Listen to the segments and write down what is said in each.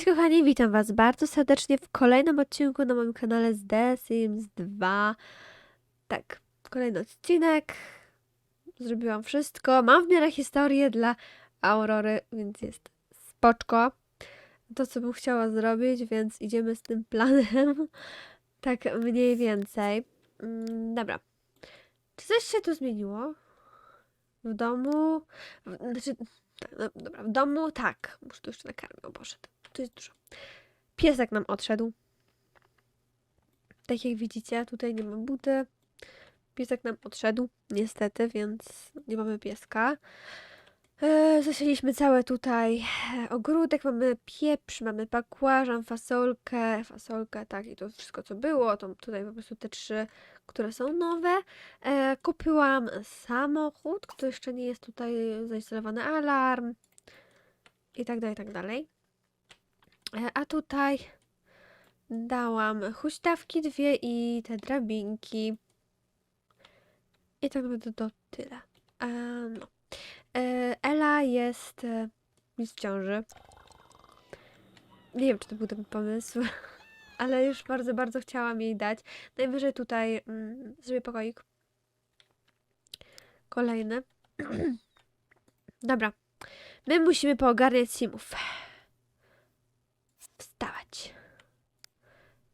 Cześć kochani, witam was bardzo serdecznie w kolejnym odcinku na moim kanale z The Sims 2. Tak, kolejny odcinek. Zrobiłam wszystko. Mam w miarę historię dla Aurory, więc jest spoczko. To, co bym chciała zrobić, więc idziemy z tym planem. Tak mniej więcej. Mm, Dobra. Czy coś się tu zmieniło? W domu? Znaczy, no, dobra, w domu tak. Muszę tu jeszcze na karmę poszedł. Tu jest dużo. Piesek nam odszedł. Tak jak widzicie, tutaj nie ma buty. Piesek nam odszedł, niestety, więc nie mamy pieska. E, zasieliśmy całe tutaj e, ogródek, mamy pieprz, mamy bakłażan, fasolkę, fasolkę, tak i to wszystko co było, to tutaj po prostu te trzy, które są nowe. E, kupiłam samochód, który jeszcze nie jest tutaj zainstalowany alarm i tak dalej, i tak dalej. E, A tutaj dałam huśtawki dwie i te drabinki. I tak naprawdę to tyle. E, no. E, Ela jest jest w ciąży. Nie wiem, czy to był dobry pomysł, ale już bardzo, bardzo chciałam jej dać. Najwyżej tutaj mm, zrobię pokoik. Kolejny. Dobra. My musimy poogarniać simów. Wstawać.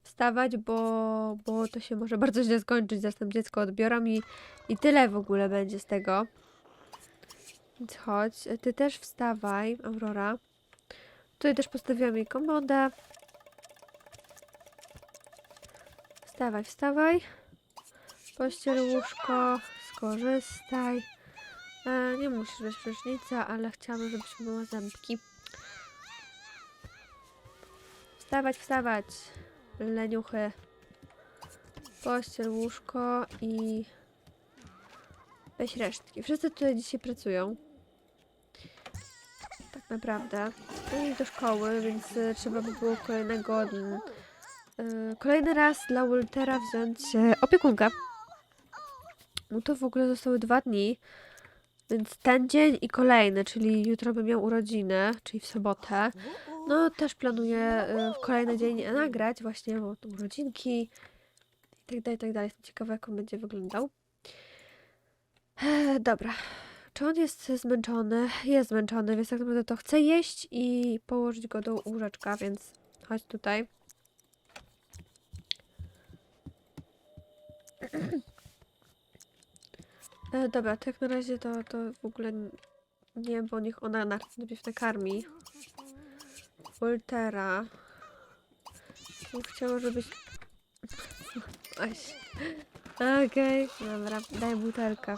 Wstawać, bo, bo to się może bardzo źle skończyć. Zaraz tam dziecko odbiorą i, i tyle w ogóle będzie z tego. Więc chodź. Ty też wstawaj, Aurora. Tutaj też postawiłam jej komodę. Wstawaj, wstawaj. Pościel łóżko, skorzystaj. E, nie musisz być prysznica, ale chciałabym, żebyś myła zębki. Wstawać, wstawać. Leniuchy. Pościel łóżko i weź resztki. Wszyscy tutaj dzisiaj pracują. Tak naprawdę. No do szkoły, więc e, trzeba by było kolejnego e, kolejny raz dla Waltera wziąć e, opiekunkę. No to w ogóle zostały dwa dni. Więc ten dzień i kolejny, czyli jutro bym miał urodziny, czyli w sobotę. No też planuję y, w kolejny dzień nagrać właśnie, bo to urodzinki i tak dalej, tak dalej. Jestem ciekawa, jak on będzie wyglądał. E, dobra. Czy on jest zmęczony? Jest zmęczony, więc tak naprawdę to chce jeść i położyć go do łóżeczka, więc chodź tutaj. E, dobra, tak na razie to, to w ogóle nie, bo niech ona najpierw nakarmi. Woltera. Bym chciała, żebyś... Okej, dobra, daj butelkę.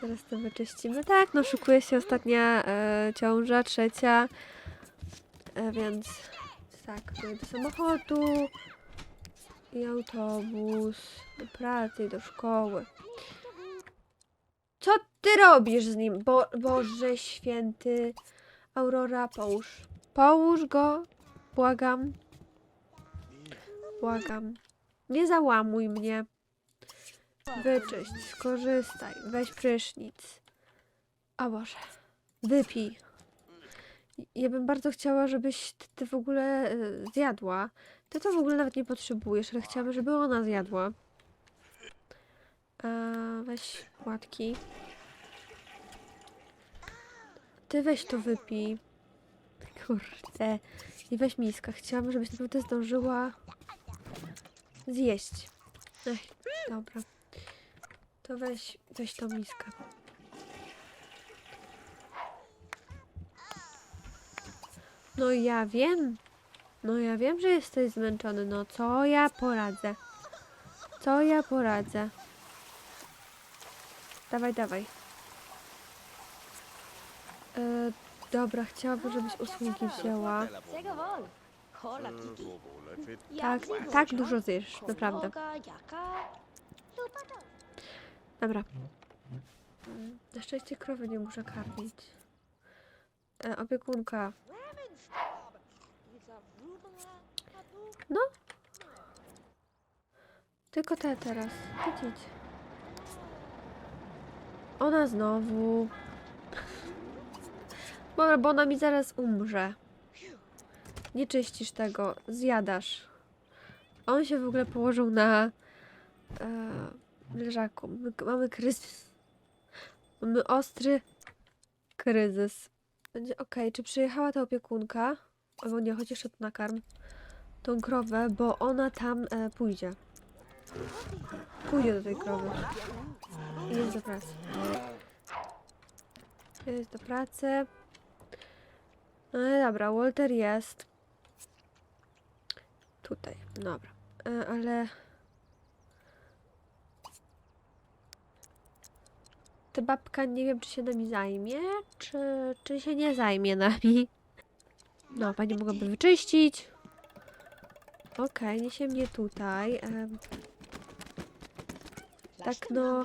Teraz to wyczyścimy. Tak, no szykuje się ostatnia e, ciąża, trzecia. E, więc tak, do samochodu. I autobus. Do pracy i do szkoły. Co ty robisz z nim? Bo, Boże święty. Aurora, połóż. Połóż go. Błagam. Błagam. Nie załamuj mnie. Wyczyść, skorzystaj, weź prysznic. O Boże. Wypij. Ja bym bardzo chciała, żebyś ty, w ogóle y, zjadła. Ty to w ogóle nawet nie potrzebujesz, ale chciałabym, żeby ona zjadła. A, weź płatki. Ty weź to wypij. Kurde. I weź miska. Chciałabym, żebyś naprawdę zdążyła zjeść. Ech, dobra. To weź, weź tą miskę. No ja wiem. No ja wiem, że jesteś zmęczony. No co ja poradzę? Co ja poradzę? Dawaj, dawaj. E, dobra, chciałabym, żebyś usługi wzięła. Tak, tak dużo zjesz, naprawdę. Dobra. Na szczęście krowy nie muszę karmić. E, opiekunka. No. Tylko te teraz. Idź. Ona znowu. Bo ona mi zaraz umrze. Nie czyścisz tego, zjadasz. On się w ogóle położył na e, leżaku. My, mamy kryzys. Mamy ostry kryzys. Będzie okej, czy przyjechała ta opiekunka? Albo nie, chociaż jeszcze tu nakarm. Tą krowę, bo ona tam e, pójdzie. Pójdzie do tej krowy. Jest do pracy. Jest do pracy. No i dobra, Walter jest. Tutaj, dobra. E, ale... Ta babka nie wiem, czy się nami zajmie, czy, czy się nie zajmie nami. No, pani mogłaby wyczyścić. Okej, niesie mnie tutaj. tak no...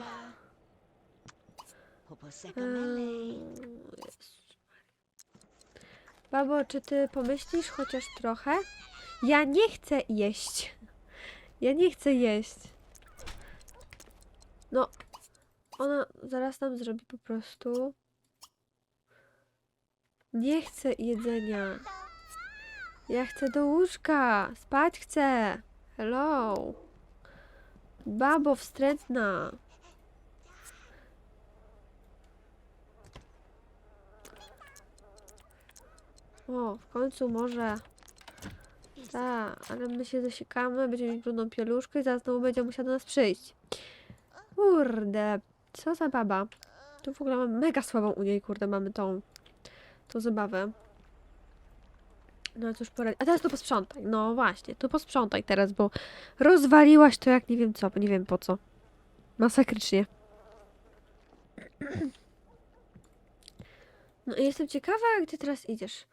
Jezus. Babo, czy ty pomyślisz chociaż trochę? Ja nie chcę jeść. Ja nie chcę jeść. No, ona zaraz nam zrobi po prostu. Nie chcę jedzenia. Ja chcę do łóżka. Spać chcę. Hello. Babo wstrętna. O, w końcu może. Tak, ale my się zasikamy, będziemy mieć brudną pieluszkę i zaraz znowu będzie musiała do nas przyjść. Kurde, co za baba. Tu w ogóle mam mega słabą u niej, kurde, mamy tą, tą zabawę. No cóż poradzi. A teraz to posprzątaj. No właśnie, to posprzątaj teraz, bo rozwaliłaś to jak nie wiem co, nie wiem po co. Masakrycznie. No i jestem ciekawa, gdzie teraz idziesz.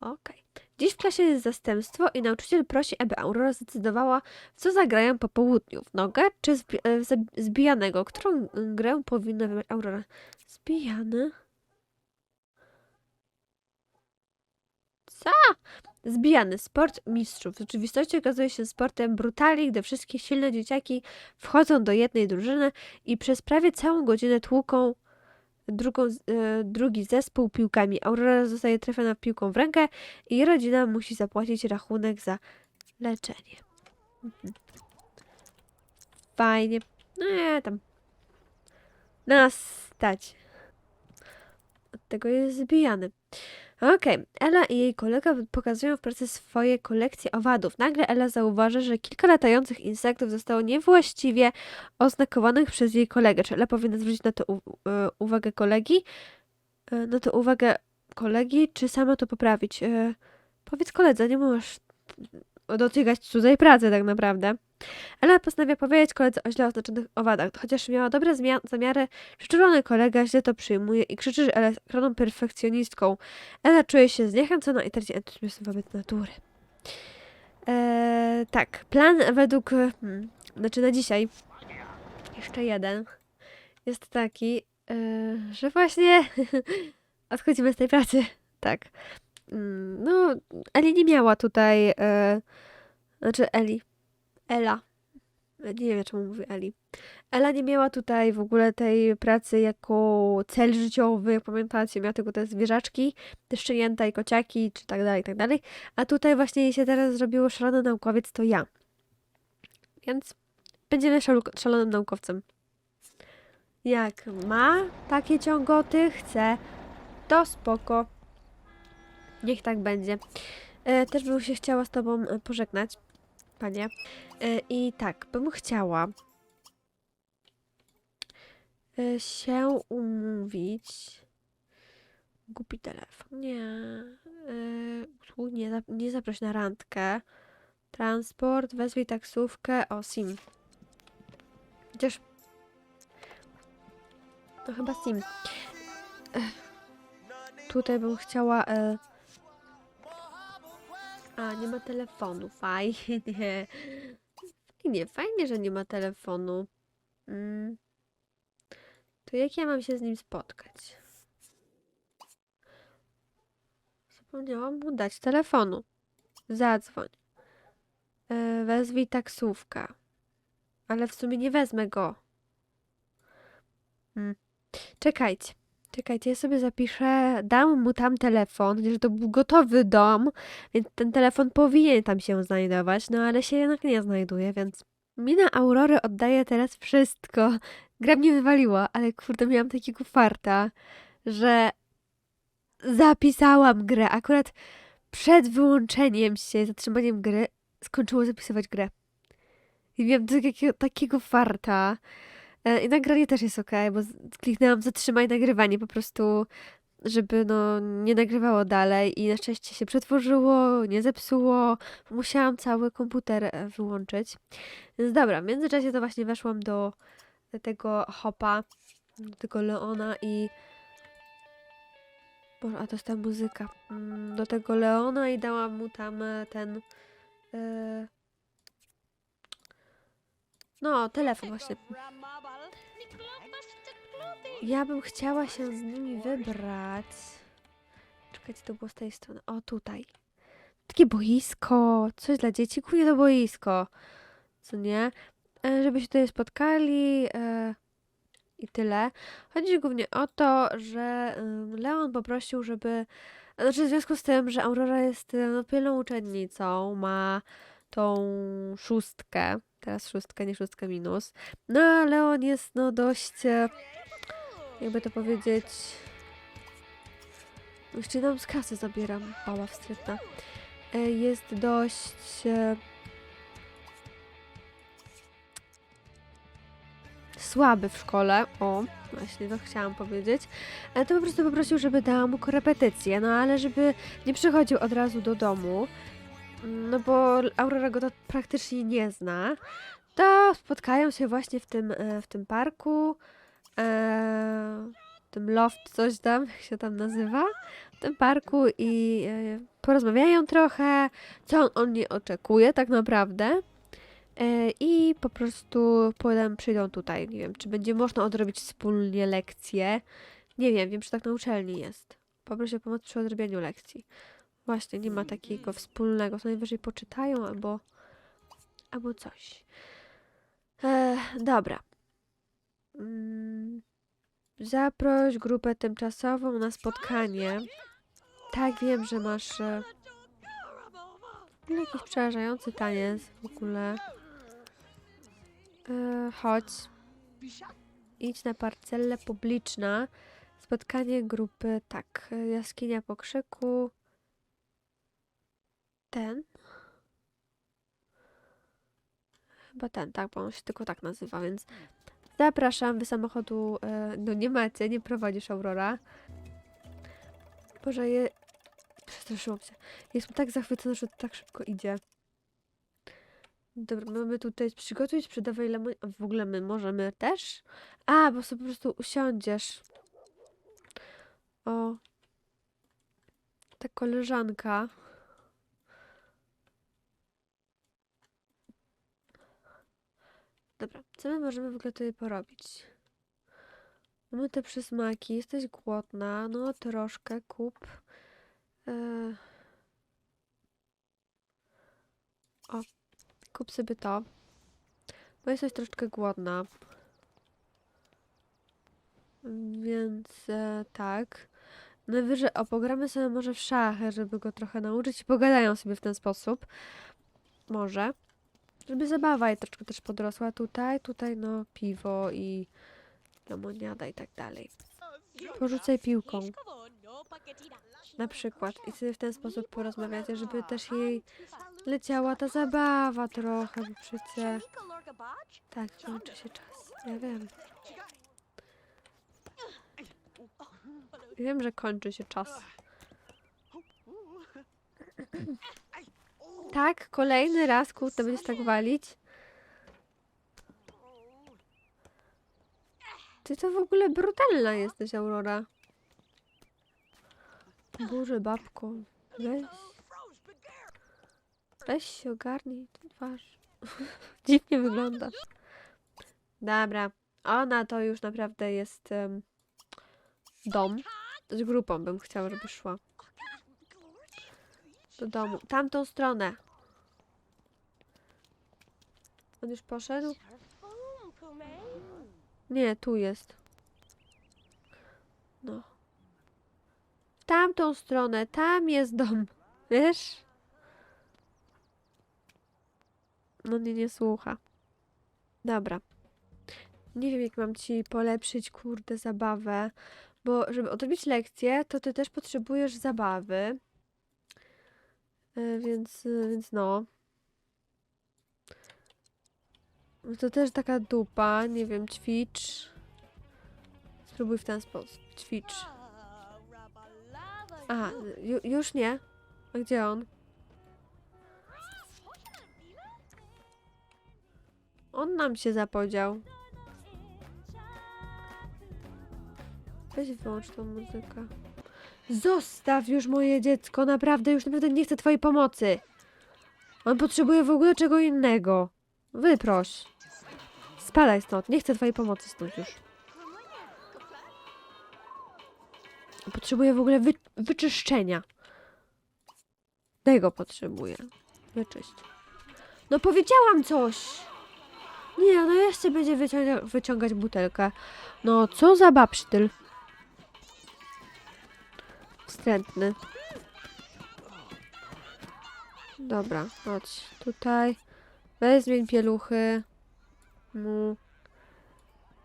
Okej. Dziś w klasie jest zastępstwo i nauczyciel prosi, aby Aurora zdecydowała, w co zagrają po południu. W nogę czy zbi- e, zbijanego? Którą y, grę powinna wybrać Aurora? Zbijany? Co? Zbijany. Sport mistrzów. W rzeczywistości okazuje się sportem brutali, gdy wszystkie silne dzieciaki wchodzą do jednej drużyny i przez prawie całą godzinę tłuką drugą, e, drugi zespół piłkami. Aurora zostaje trafiona piłką w rękę i rodzina musi zapłacić rachunek za leczenie. Fajnie. No nie, tam. Nas stać. Od tego jest zbijany. Okej, Ela i jej kolega pokazują w pracy swoje kolekcje owadów. Nagle Ela zauważa, że kilka latających insektów zostało niewłaściwie oznakowanych przez jej kolegę. Czy Ela powinna zwrócić na to e, uwagę kolegi? E, Na to uwagę kolegi, czy sama to poprawić? E, Powiedz koledze, nie możesz dotykać cudzej pracy tak naprawdę. Ela postanawia powiedzieć koledze o źle oznaczonych owadach. Chociaż miała dobre zamiary, przyczulony kolega źle to przyjmuje i krzyczy, że Ela jest okropną perfekcjonistką. Ela czuje się zniechęcona i traci entuzjazm wobec natury. Eee, tak, plan według, hmm, znaczy na dzisiaj, jeszcze jeden, jest taki, e, że właśnie odchodzimy z tej pracy. Tak. Mm, No, Eli nie miała tutaj, e, znaczy Eli, Ela. Nie wiem, czemu mówię Eli. Ela nie miała tutaj w ogóle tej pracy jako cel życiowy, jak pamiętacie, miała tylko te zwierzaczki, te szczenięta i kociaki, czy tak dalej, tak dalej. A tutaj właśnie się teraz zrobiło szalony naukowiec, to ja. Więc będziemy szalonym naukowcem. Jak ma takie ciągoty, chce, to spoko. Niech tak będzie. E, też bym się chciała z tobą e, pożegnać, panie. E, I tak, bym chciała e, się umówić. Głupi telefon. Nie. E, nie, nie zaproś na randkę. Transport, wezwij taksówkę. O, SIM. Chociaż. To chyba SIM. Tutaj bym chciała. E... A, nie ma telefonu. Fajnie. Fajnie, fajnie, że nie ma telefonu. Mm. To jak ja mam się z nim spotkać? Zapomniałam mu dać telefonu. Zadzwoń. E, wezwij taksówkę. Ale w sumie nie wezmę go. Hmm. Czekajcie. Czekajcie, ja sobie zapiszę, dam mu tam telefon, że to był gotowy dom, więc ten telefon powinien tam się znajdować, no ale się jednak nie znajduje, więc mina Aurory oddaje teraz wszystko. Gra mnie wywaliła, ale kurde, miałam takiego farta, że zapisałam grę. Akurat przed wyłączeniem się, zatrzymaniem gry, skończyło zapisywać grę. I miałam takiego, takiego farta. E, I nagranie też jest ok, bo kliknęłam zatrzymaj nagrywanie po prostu, żeby no nie nagrywało dalej i na szczęście się przetworzyło, nie zepsuło. Musiałam cały komputer e, wyłączyć. Więc dobra, w międzyczasie to właśnie weszłam do tego hopa, do tego Leona i Boże, a to jest ta muzyka. Mm, Do tego Leona i dałam mu tam e, ten e, no, telefon właśnie. Ja bym chciała się z nimi wybrać. Czekajcie, to było z tej strony. O, tutaj. Takie boisko. Coś dla dzieci. Kupię to boisko. Co nie? E, żeby się tutaj spotkali. E, I tyle. Chodzi głównie o to, że Leon poprosił, żeby. Znaczy, w związku z tym, że Aurora jest e, no, pilną uczennicą, ma tą szóstkę. Teraz szóstkę, nie szóstkę minus. No, a Leon jest no dość. E, jakby to powiedzieć. Jeszcze nam z kasy zabieram, baba wstrętna. E, Jest dość. e, Słaby w szkole. O, właśnie to chciałam powiedzieć. Ale to po prostu poprosił, żeby dała mu korepetycję. No ale żeby nie przychodził od razu do domu. No bo Aurora go to praktycznie nie zna. To spotkają się właśnie w tym, e, w tym parku. E, tym loft, coś tam, jak się tam nazywa, w tym parku i e, porozmawiają trochę, co on, on nie oczekuje tak naprawdę. I po prostu potem przyjdą tutaj. Nie wiem, czy będzie można odrobić wspólnie lekcje. Nie wiem, wiem, że tak na uczelni jest. Poproszę o pomoc przy odrobieniu lekcji. Właśnie, nie ma takiego wspólnego. Co najwyżej poczytają albo, albo coś. E, dobra. Mm, Zaproś grupę tymczasową na spotkanie. Tak, wiem, że masz e, jakiś przerażający taniec w ogóle. E, chodź. Idź na parcelle publiczna. Spotkanie grupy, tak. e, Jaskinia pokrzyku. Ten. Chyba ten, tak, bo on się tylko tak nazywa, więc zapraszam. Wy samochodu, e, no nie macie, nie prowadzisz Aurora. Boże, je... Przestraszyłam się. Jestem tak zachwycona, że to tak szybko idzie. Dobra, mamy tutaj przygotuj, sprzedawaj lemon. W ogóle my możemy też? A, bo sobie po prostu usiądziesz. O. Ta koleżanka. Dobra, co my możemy w ogóle tutaj porobić? Mamy te przysmaki, jesteś głodna, no troszkę, kup. E, O, kup sobie to, bo jesteś troszkę głodna. Więc e, tak. Najwyżej, o, pogramy sobie może w szachy, żeby go trochę nauczyć i pogadają sobie w ten sposób. Może. Żeby zabawa i troszkę też podrosła tutaj. Tutaj no piwo i lemoniada i tak dalej. Porzucaj piłką. Na przykład. I sobie w ten sposób porozmawiacie, żeby też jej leciała ta zabawa trochę, bo przecież... Tak, kończy się czas. Ja wiem. Wiem, że kończy się czas. Tak, kolejny raz, kurde, będziesz tak walić. Ty to w ogóle brutalna jesteś, Aurora. Boże, babko. Weź. Weź się ogarnij tę twarz. Dziwnie wyglądasz. Dobra. Ona to już naprawdę jest em, dom. Z grupą bym chciała, żeby szła. Do domu. Tamtą stronę. On już poszedł? Nie, tu jest. No. W tamtą stronę, tam jest dom. Wiesz? No nie, nie słucha. Dobra. Nie wiem, jak mam ci polepszyć, kurde, zabawę. Bo żeby odrobić lekcję, to ty też potrzebujesz zabawy. E, Więc, e, więc no. No To też taka dupa, nie wiem, ćwicz. Spróbuj w ten sposób. Ćwicz. Aha, ju, już nie. A gdzie on? On nam się zapodział. Weź wyłącz tą muzykę. Zostaw już moje dziecko, naprawdę, już naprawdę nie chcę twojej pomocy. On potrzebuje w ogóle czego innego. Wyproś. Spadaj stąd, nie chcę twojej pomocy stąd już. Potrzebuję w ogóle wy wyczyszczenia. Tego potrzebuję. Wyczyść. No powiedziałam coś! Nie, no jeszcze będzie wyciąga wyciągać butelkę. No, co za babsztyl. Wstrętny. Dobra, chodź tutaj. Weź zmień pieluchy. Mu.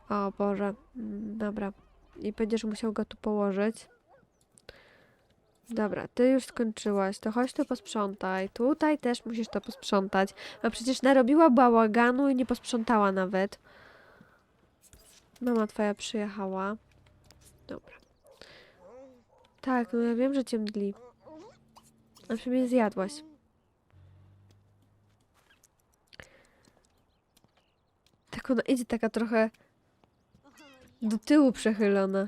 O Boże. Mm, Dobra. I będziesz musiał go tu położyć. Dobra, ty już skończyłaś, to chodź tu posprzątaj. Tutaj też musisz to posprzątać. A przecież narobiła bałaganu i nie posprzątała nawet. Mama twoja przyjechała. Dobra. Tak, no ja wiem, że cię mdli. A przynajmniej zjadłaś. Ona idzie taka trochę do tyłu przechylona.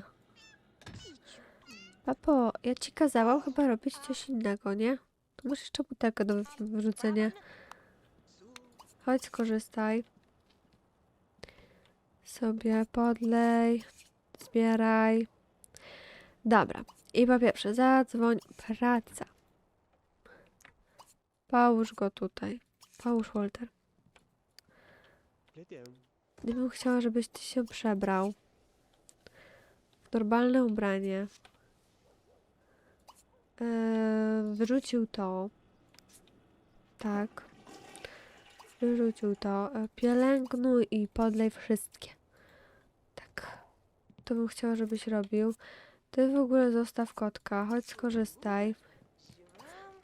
Papo, ja ci kazałam chyba robić coś innego, nie? Tu masz jeszcze butelkę do wy- wyrzucenia. Chodź, skorzystaj. Sobie podlej, zbieraj. Dobra. I po pierwsze, zadzwoń. Praca. Połóż go tutaj. Połóż, Walter. Gdybym chciała, żebyś ty się przebrał. Normalne ubranie. Eee, wyrzucił to. Tak. Wyrzucił to. E, pielęgnuj i podlej wszystkie. Tak. To bym chciała, żebyś robił. Ty w ogóle zostaw kotka. Chodź skorzystaj.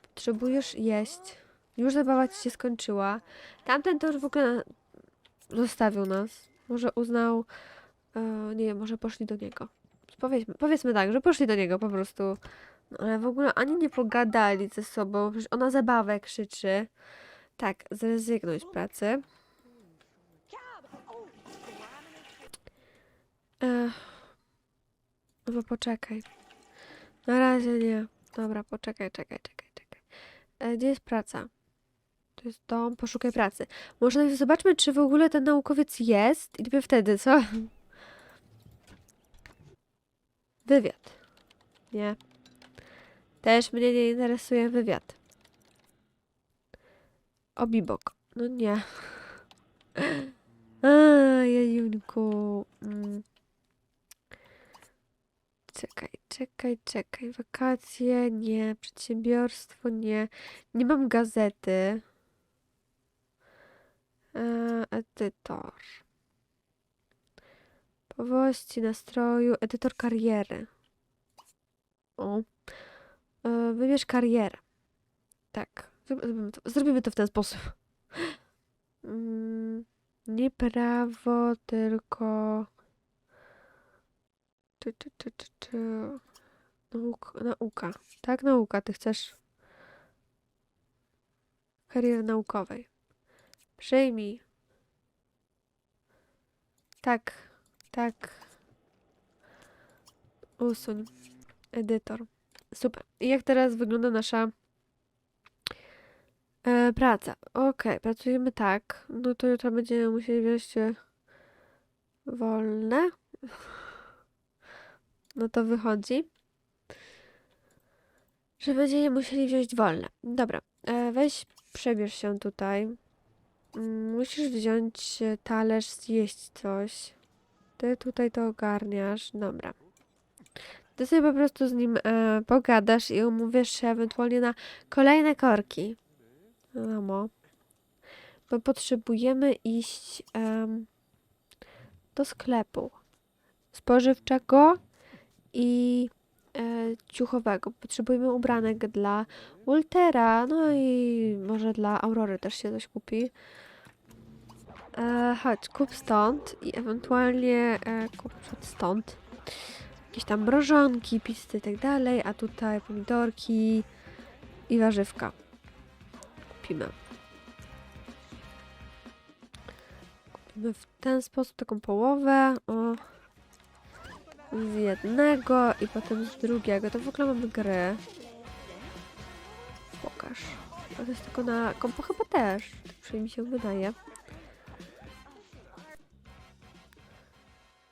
Potrzebujesz jeść. Już zabawa ci się skończyła. Tamten to już w ogóle zostawił nas. Może uznał... E, nie wiem, może poszli do niego. Powiedzmy, powiedzmy tak, że poszli do niego po prostu. No, ale w ogóle ani nie pogadali ze sobą. Przecież ona zabawę krzyczy. Tak, zrezygnuj z pracy. Ech. No poczekaj. Na razie nie. Dobra, poczekaj, czekaj, czekaj, czekaj. E, gdzie jest praca? To jest dom, poszukaj pracy. Może najpierw zobaczmy, czy w ogóle ten naukowiec jest i dopiero wtedy, co? Wywiad. Nie. Też mnie nie interesuje wywiad. Obibok. No nie. A, jejunku. Mm. Czekaj, czekaj, czekaj. Wakacje, nie. Przedsiębiorstwo, nie. Nie mam gazety. E, edytor. Powłości nastroju, edytor kariery. O. E, wybierz karierę. Tak. Zrobimy to, zrobimy to w ten sposób. Mm, nie prawo, tylko. Ty, ty, ty, ty, ty. Nauk, nauka. Tak, nauka. Ty chcesz kariery naukowej. Przyjmij. Tak, tak. Usuń. Edytor. Super. I jak teraz wygląda nasza e, praca? Okej, pracujemy tak. No to jutro będziemy musieli wziąć e, wolne. No to wychodzi, że będziemy musieli wziąć wolne. Dobra, e, weź przebierz się tutaj. Mm, Musisz wziąć e, talerz, zjeść coś. Ty tutaj to ogarniasz. Dobra. Ty sobie po prostu z nim e, pogadasz i umówisz się ewentualnie na kolejne korki. Wiadomo. Bo potrzebujemy iść em, do sklepu spożywczego i e, ciuchowego. Potrzebujemy ubranek dla Waltera, no i może dla Aurory też się coś kupi. E, chodź, kup stąd i ewentualnie e, kup stąd. Jakieś tam mrożonki, pizzy i tak dalej, a tutaj pomidorki i warzywka. Kupimy. Kupimy w ten sposób taką połowę. O, z jednego i potem z drugiego. To w ogóle mamy gry. Pokaż. To jest tylko na kompo chyba też. Tak przynajmniej się wydaje.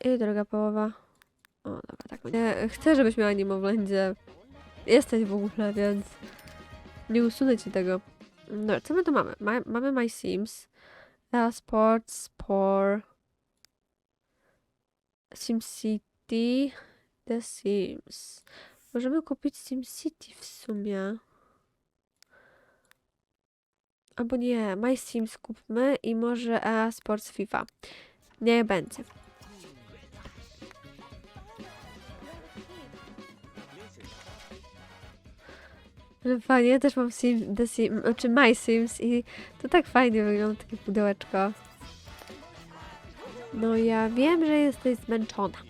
I druga połowa. O, dobra, tak będzie. Chcę, żebyś miała niemowlędzie. Jesteś w ogóle, więc nie usunę ci tego. No, co my tu mamy? Ma, mamy My Sims, Sports, Sport, SimCity, The Sims. Możemy kupić SimCity w sumie. Albo nie, My Sims kupmy i może e, Sports FIFA. Nie będzie. Fajnie, ja też mam Sim, The Sim, znaczy My Sims i to tak fajnie wygląda takie pudełeczko. No ja wiem, że jesteś zmęczona.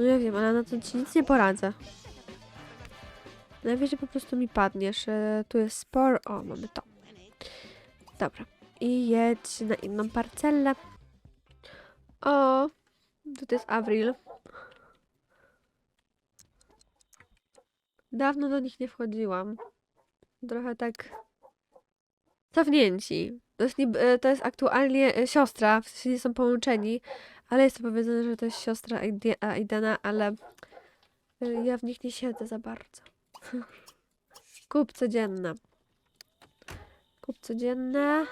No ja wiem, ale na to ci nic nie poradzę. Najwyżej po prostu mi padniesz. E, Tu jest spor. O, mamy to. Dobra. I jedź na inną parcelę. O, tutaj jest Avril. Dawno do nich nie wchodziłam. Trochę tak cofnięci. To jest, e, to jest aktualnie e, siostra, w sensie nie są połączeni, ale jest to powiedziane, że to jest siostra Aidena, ale e, ja w nich nie siedzę za bardzo. Kup codzienne. Kup codzienne.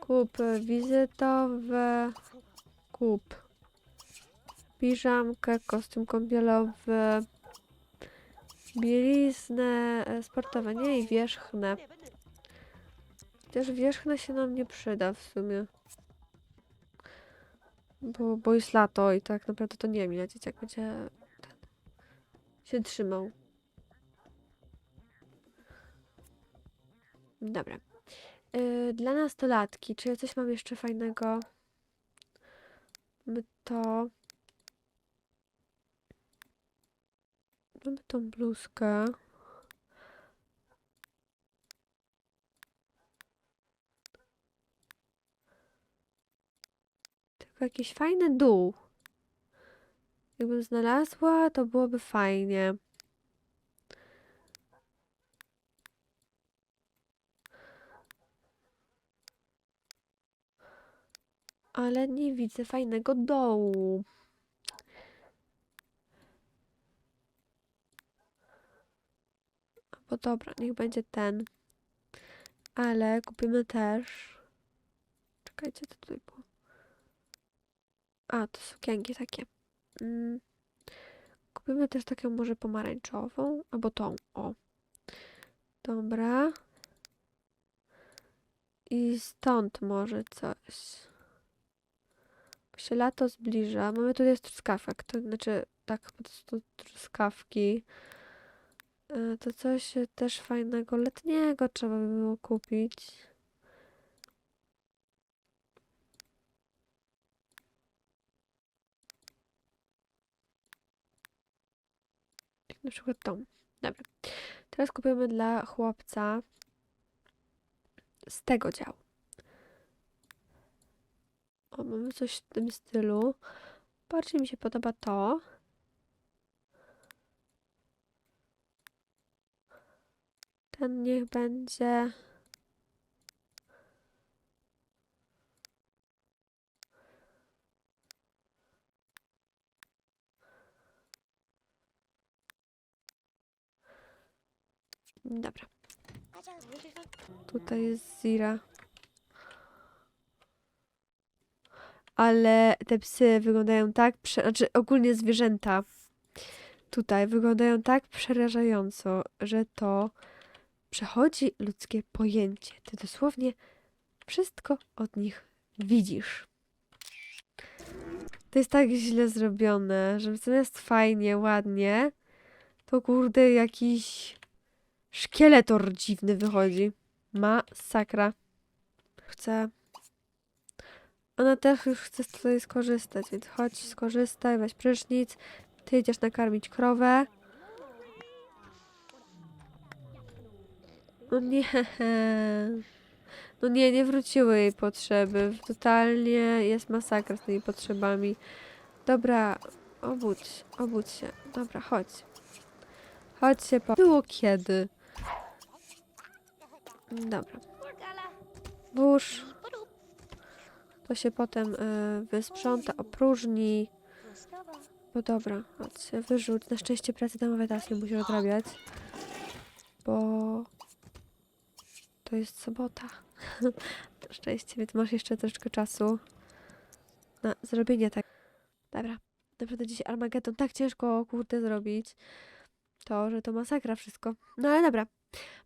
Kup wizytowe. Kup piżamkę, kostium kąpielowy, bieliznę e, sportowe, nie i wierzchne. Chociaż wierzchne się nam nie przyda w sumie. Bo, bo jest lato i tak naprawdę to nie wiem ile dzieciak będzie ten, się trzymał. Dobra. Yy, dla nastolatki, czy ja coś mam jeszcze fajnego? Mamy to. Mamy tą bluzkę. Tylko jakiś fajny dół. Jakbym znalazła, to byłoby fajnie. Ale nie widzę fajnego dołu. Bo dobra, niech będzie ten. Ale kupimy też. Czekajcie, co tutaj było. A, to sukienki takie. Mm. Kupimy też taką może pomarańczową, albo tą, o. Dobra. I stąd może coś. Bo się lato zbliża. Mamy tutaj jest truskawek, to znaczy tak po prostu truskawki. E, To coś też fajnego letniego trzeba by było kupić. Na przykład tą. Dobra. Teraz kupujemy dla chłopca z tego działu. O, mamy coś w tym stylu. Bardziej mi się podoba to. Ten niech będzie. Dobra. Tutaj jest Zira. ale te psy wyglądają tak, prze... znaczy ogólnie zwierzęta tutaj wyglądają tak przerażająco, że to przechodzi ludzkie pojęcie. Ty dosłownie wszystko od nich widzisz. To jest tak źle zrobione, że zamiast fajnie, ładnie, to kurde jakiś szkieletor dziwny wychodzi. Masakra. Chcę. Ona też chce tutaj skorzystać, więc chodź, skorzystaj, weź prysznic. Ty idziesz nakarmić krowę. No nie. No nie, nie wróciły jej potrzeby. Totalnie jest masakra z tymi potrzebami. Dobra, obudź, obudź się. Dobra, chodź. Chodź się po... Było kiedy. Dobra. Włóż. To się potem y, wysprząta, opróżni. Bo dobra, chodź wyrzuć. Na szczęście pracy domowe teraz nie musi odrabiać. Bo to jest sobota. Na szczęście, więc masz jeszcze troszeczkę czasu na zrobienie tak. Dobra, naprawdę dzisiaj Armageddon tak ciężko, kurde, zrobić. To, że to masakra wszystko. No ale dobra.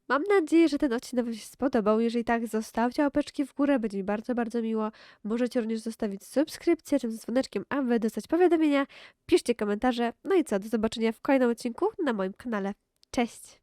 Mam nadzieję, że ten odcinek Wam się spodobał. Jeżeli tak, zostawcie łapeczki w górę, będzie mi bardzo, bardzo miło. Możecie również zostawić subskrypcję tym z dzwoneczkiem, aby dostać powiadomienia. Piszcie komentarze. No i co, do zobaczenia w kolejnym odcinku na moim kanale. Cześć!